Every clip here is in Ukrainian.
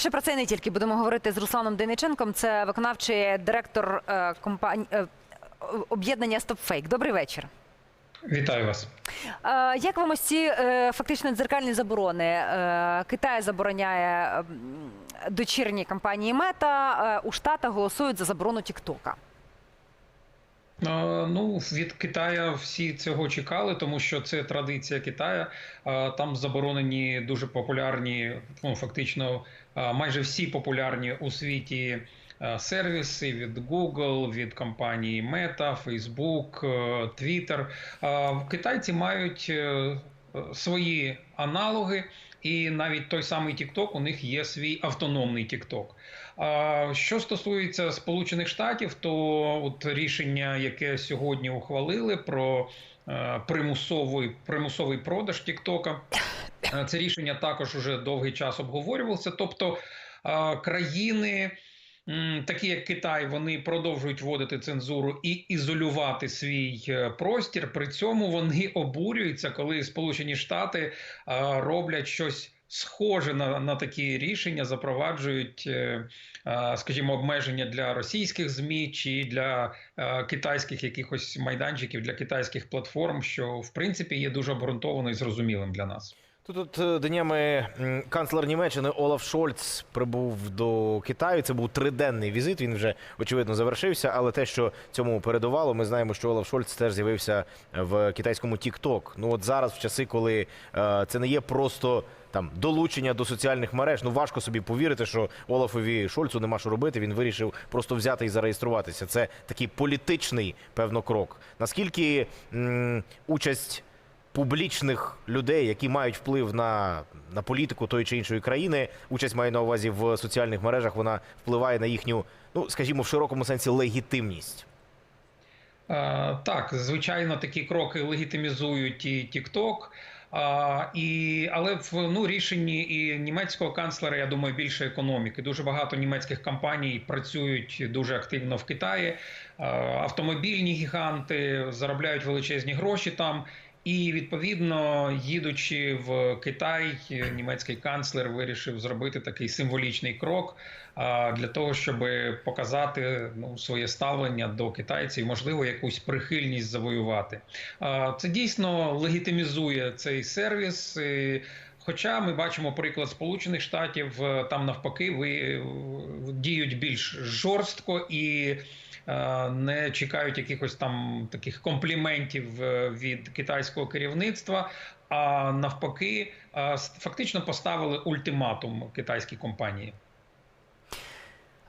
Більше про це не тільки будемо говорити з Русланом Дениченком. Це виконавчий директор е, компанії е, об'єднання StopFake. Добрий вечір. Вітаю вас. Е, Як вам ось ці фактично дзеркальні заборони? Китай забороняє дочірні компанії Мета. У Штатах голосують за заборону Тіктока. Ну, від Китая всі цього чекали, тому що це традиція Китаю. Е, Там заборонені дуже популярні, ну фактично майже всі популярні у світі сервіси від Google, від компанії Meta, Facebook, е, Twitter. Китайці мають е, свої аналоги, і навіть той самий TikTok, у них є свій автономний TikTok. А Що стосується Сполучених Штатів, то от рішення, яке сьогодні ухвалили про е, примусовий примусовий продаж Тіктока, е, це рішення також уже довгий час обговорювалося. Тобто е, країни. Такі як Китай, вони продовжують вводити цензуру і ізолювати свій е, простір. При цьому вони обурюються, коли Сполучені Штати роблять щось схоже на, на такі рішення, запроваджують, е, скажімо, обмеження для російських змі чи для китайських якихось майданчиків, для китайських платформ, що в принципі є дуже обґрунтовано і зрозумілим для нас. Тут е, днями канцлер Німеччини Олаф Шольц прибув до Китаю. Це був триденний візит. Він вже очевидно завершився. Але те, що цьому передувало, ми знаємо, що Олаф Шольц теж з'явився в китайському TikTok. Ну от зараз, в часи, коли е, це не є просто там долучення до соціальних мереж. Ну важко собі повірити, що Олафові Шольцу нема що робити. Він вирішив просто взяти і зареєструватися. Це такий політичний певно крок. Наскільки м, участь публічних людей, які мають вплив на, на політику тої чи іншої країни, участь маю на увазі в соціальних мережах, вона впливає на їхню, ну скажімо, в широкому сенсі легітимність. Е, Так, звичайно, такі кроки легітимізують і TikTok. А, і, але в ну, рішенні і німецького канцлера, я думаю, більше економіки. Дуже багато німецьких компаній працюють дуже активно в Китаї. А, автомобільні гіганти заробляють величезні гроші там. І відповідно, їдучи в Китай, німецький канцлер вирішив зробити такий символічний крок для того, щоб показати ну, своє ставлення до китайців, можливо, якусь прихильність завоювати. Це дійсно легітимізує цей сервіс. Хоча ми бачимо приклад Сполучених Штатів, е, там навпаки, ви е, діють більш жорстко і не чекають якихось там таких компліментів е, від китайського керівництва. А навпаки, е, фактично поставили ультиматум китайській компанії.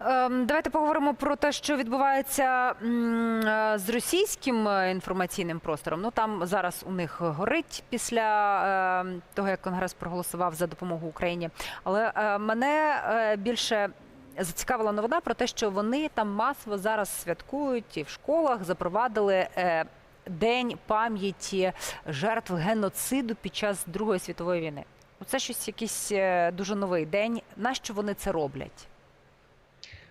Ем, Давайте поговоримо про те, що відбувається е, з російським е, інформаційним простором. Ну там зараз у них горить після е, того, як Конгрес проголосував за допомогу Україні. Але е, мене е, більше зацікавила новина про те, що вони там масово зараз святкують і в школах запровадили. е, День пам'яті жертв геноциду під час Другої світової війни. Це щось якийсь е, дуже новий день. Нащо вони це роблять?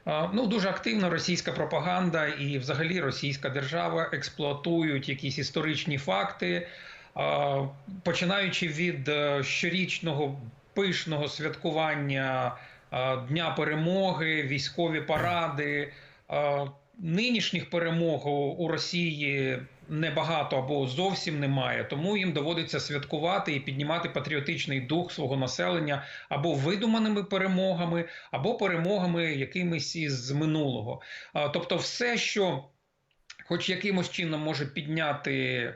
Ну дуже активно російська пропаганда і, взагалі, російська держава експлуатують якісь історичні факти, починаючи від е, щорічного пишного святкування Дня перемоги, військові паради. Нинішніх перемог у- Росії небагато або зовсім немає, тому їм доводиться святкувати і піднімати патріотичний дух свого населення або видуманими перемогами, або перемогами якимись із минулого. Тобто, все, що хоч якимось чином може підняти е,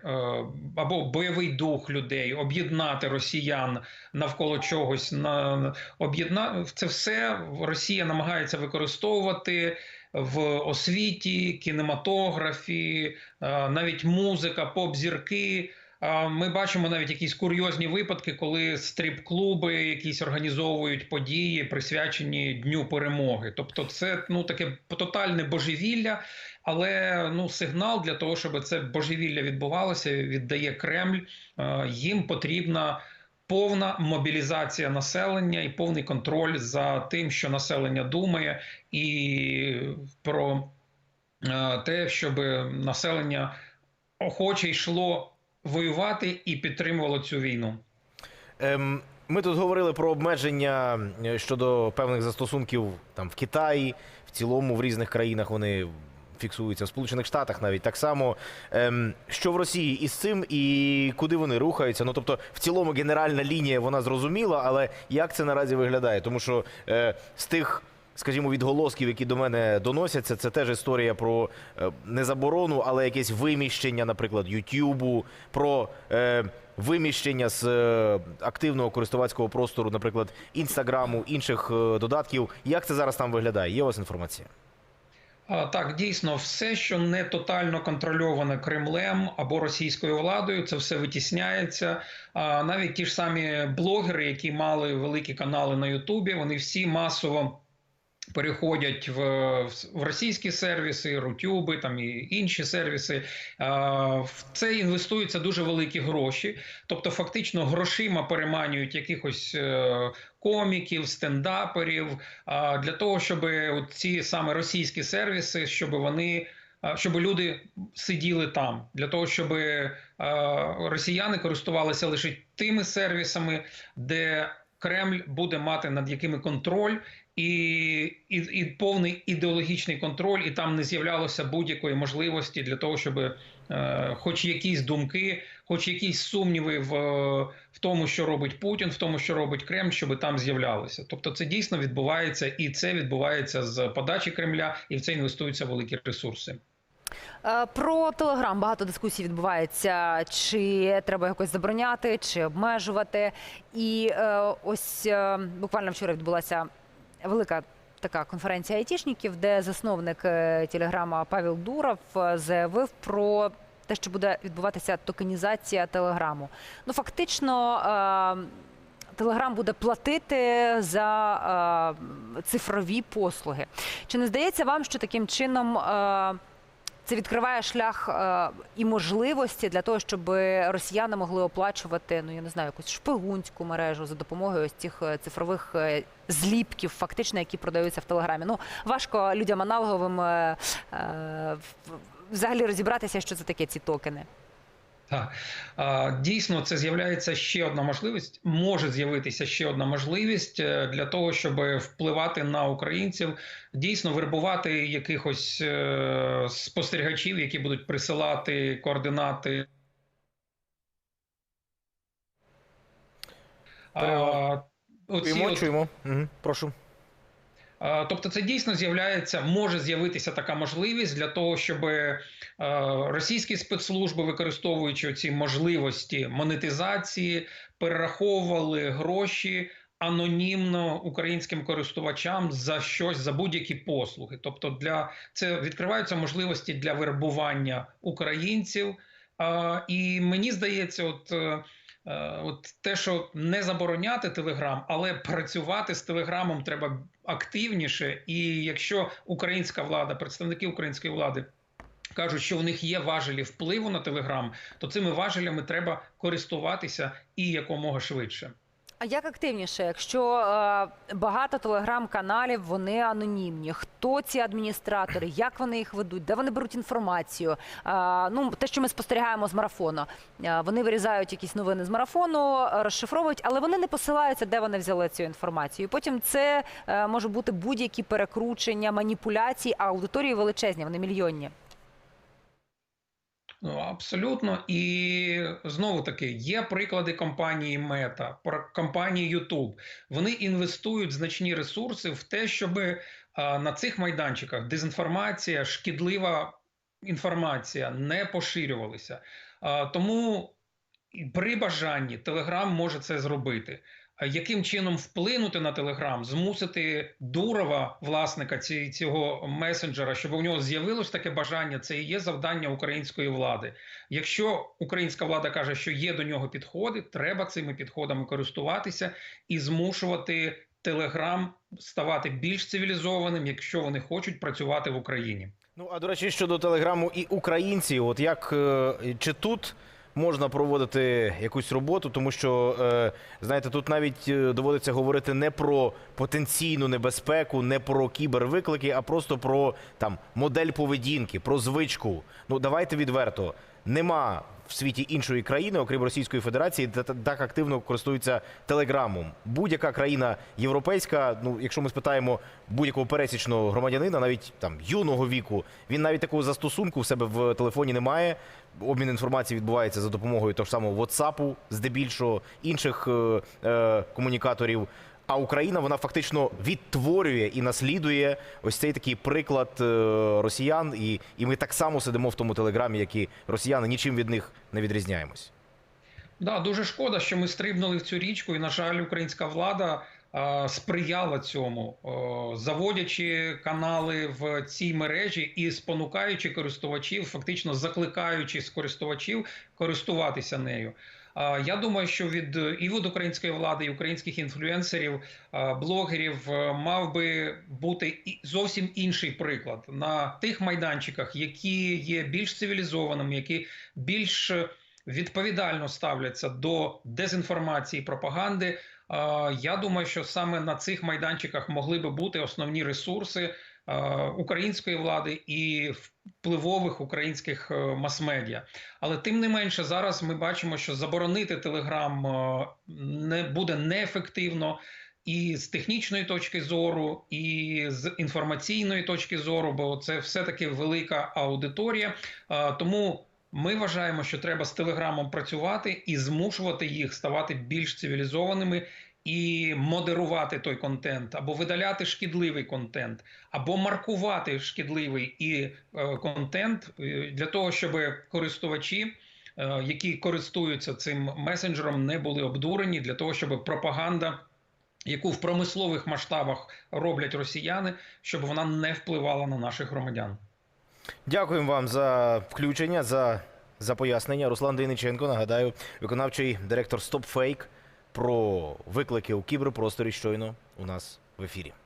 або бойовий дух людей, об'єднати росіян навколо чогось, на об'єдна це все Росія намагається використовувати. В освіті, кінематографі, е, навіть музика, поп-зірки. Ми бачимо навіть якісь курйозні випадки, коли стрип-клуби якісь організовують події, присвячені Дню перемоги. Тобто, це ну таке тотальне божевілля, але ну сигнал для того, щоб це божевілля відбувалося, віддає Кремль. Їм потрібна. Повна мобілізація населення і повний контроль за тим, що населення думає, і про те, щоб населення охоче йшло воювати і підтримувало цю війну. Ем, Ми тут говорили про обмеження е, щодо певних застосунків там в Китаї, в цілому в різних країнах вони фіксуються в Сполучених Штатах навіть так само. Ем, що в Росії із цим і куди вони рухаються? Ну тобто, в цілому генеральна лінія вона зрозуміла, але як це наразі виглядає? Тому що е, з тих. Скажімо, відголосків, які до мене доносяться, це теж історія про е, не заборону, але якесь виміщення, наприклад, Ютубу, про е, виміщення з е, активного користувацького простору, наприклад, інстаграму, інших е, додатків. Як це зараз там виглядає? Є у вас інформація? Так, дійсно, все, що не тотально контрольоване Кремлем або російською владою, це все витісняється. Навіть ті ж самі блогери, які мали великі канали на Ютубі, вони всі масово. Переходять в, в російські сервіси, рутюби там і інші сервіси. В це інвестуються дуже великі гроші. Тобто, фактично, грошима переманюють якихось е, коміків, стендаперів для того, щоб ці саме російські сервіси, щоб вони. Щоб люди сиділи там, для того, щоб росіяни користувалися лише тими сервісами, де Кремль буде мати над якими контроль, і, і, і повний ідеологічний контроль, і там не з'являлося будь-якої можливості для того, щоб е, хоч якісь думки, хоч якісь сумніви в, в тому, що робить Путін, в тому, що робить Кремль, щоб там з'являлося. Тобто, це дійсно відбувається, і це відбувається з подачі Кремля, і в це інвестуються великі ресурси. Е, Про Телеграм багато дискусій відбувається, чи треба якось забороняти, чи обмежувати. І е, ось е, буквально вчора відбулася велика така конференція айтішників, де засновник е, Телеграма Павел Дуров е, заявив про те, що буде відбуватися токенізація Телеграму. Ну фактично. е, Телеграм буде платити за цифрові послуги. Чи не здається вам, що таким чином це відкриває шлях е, і можливості для того, щоб росіяни могли оплачувати, ну я не знаю, якусь шпигунську мережу за допомогою ось цих е, цифрових е, зліпків, фактично, які продаються в телеграмі. Ну важко людям аналоговим взагалі розібратися, що це таке ці токени. Так, дійсно, це з'являється ще одна можливість. Може з'явитися ще одна можливість е, для того, щоб впливати на українців, дійсно вербувати якихось е, спостерігачів, які будуть присилати координати. А, оці Чуємо, от чуємо. Угу, прошу. Тобто, це дійсно з'являється, може з'явитися така можливість для того, щоб російські спецслужби, використовуючи ці можливості монетизації, перераховували гроші анонімно українським користувачам за щось за будь-які послуги. Тобто, для це відкриваються можливості для вербування українців. Е, І мені здається, от. е, Е, От те, що не забороняти Телеграм, але працювати з Телеграмом треба активніше. І якщо українська влада, представники української влади кажуть, що в них є важелі впливу на Телеграм, то цими важелями треба користуватися і якомога швидше. А як активніше, якщо е, багато телеграм-каналів вони анонімні? Хто ці адміністратори? Як вони їх ведуть? Де вони беруть інформацію? Е, ну те, що ми спостерігаємо з марафону, Е, вони вирізають якісь новини з марафону, розшифровують, але вони не посилаються, де вони взяли цю інформацію. Потім це е, може бути будь-які перекручення, маніпуляції, а аудиторії величезні, вони мільйонні. Ну, абсолютно. І знову таки є приклади компанії про- компанії YouTube. Вони інвестують значні ресурси в те, щоб на цих майданчиках дезінформація, шкідлива інформація не поширювалися. Тому при бажанні Telegram може це зробити. А Яким чином вплинути на Телеграм, змусити Дурова, власника цього месенджера, щоб у нього з'явилось таке бажання, це і є завдання української влади. Якщо українська влада каже, що є до нього підходи, треба цими підходами користуватися і змушувати Телеграм ставати більш цивілізованим, якщо вони хочуть працювати в Україні. Ну а до речі, щодо телеграму і українців, от як е, чи тут можна проводити якусь роботу, тому що е, знаєте, тут навіть е, доводиться говорити не про потенційну небезпеку, не про кібервиклики, а просто про там модель поведінки, про звичку. Ну давайте відверто. Нема в світі іншої країни, окрім Російської Федерації, та- так активно користуються телеграмом. Будь-яка країна європейська, ну якщо ми спитаємо будь-якого пересічного громадянина, навіть там юного віку, він навіть такого застосунку в себе в телефоні не має. Обмін інформації відбувається за допомогою того ж самого WhatsApp, здебільшого інших е, е, комунікаторів. А Україна вона фактично відтворює і наслідує ось цей такий приклад е, росіян, і, і ми так само сидимо в тому телеграмі, як і росіяни, нічим від них не відрізняємось. Да, дуже шкода, що ми стрибнули в цю річку, і на жаль, українська влада сприяла цьому, заводячи канали в цій мережі і спонукаючи користувачів, фактично закликаючи з користувачів користуватися нею. А, Я думаю, що від і від української влади, і українських інфлюенсерів, блогерів е, мав би бути зовсім інший приклад на тих майданчиках, які є більш цивілізованими, які більш е, відповідально ставляться до дезінформації пропаганди. Я думаю, що саме на цих майданчиках могли би бути основні ресурси е, української влади і впливових українських е, мас-медіа. Але тим не менше, зараз ми бачимо, що заборонити телеграм е, не буде неефективно. І з технічної точки зору, і з інформаційної точки зору, бо це все-таки велика аудиторія. Тому ми вважаємо, що треба з телеграмом працювати і змушувати їх ставати більш цивілізованими і модерувати той контент, або видаляти шкідливий контент, або маркувати шкідливий і е, контент е, для того, щоб користувачі. е, Які користуються цим месенджером, не були обдурені для того, щоб пропаганда, яку в промислових масштабах роблять росіяни, щоб вона не впливала на наших громадян. Дякуємо вам за включення, за, за пояснення. Руслан Дейниченко, нагадаю, виконавчий директор StopFake про виклики у кіберпросторі щойно у нас в ефірі.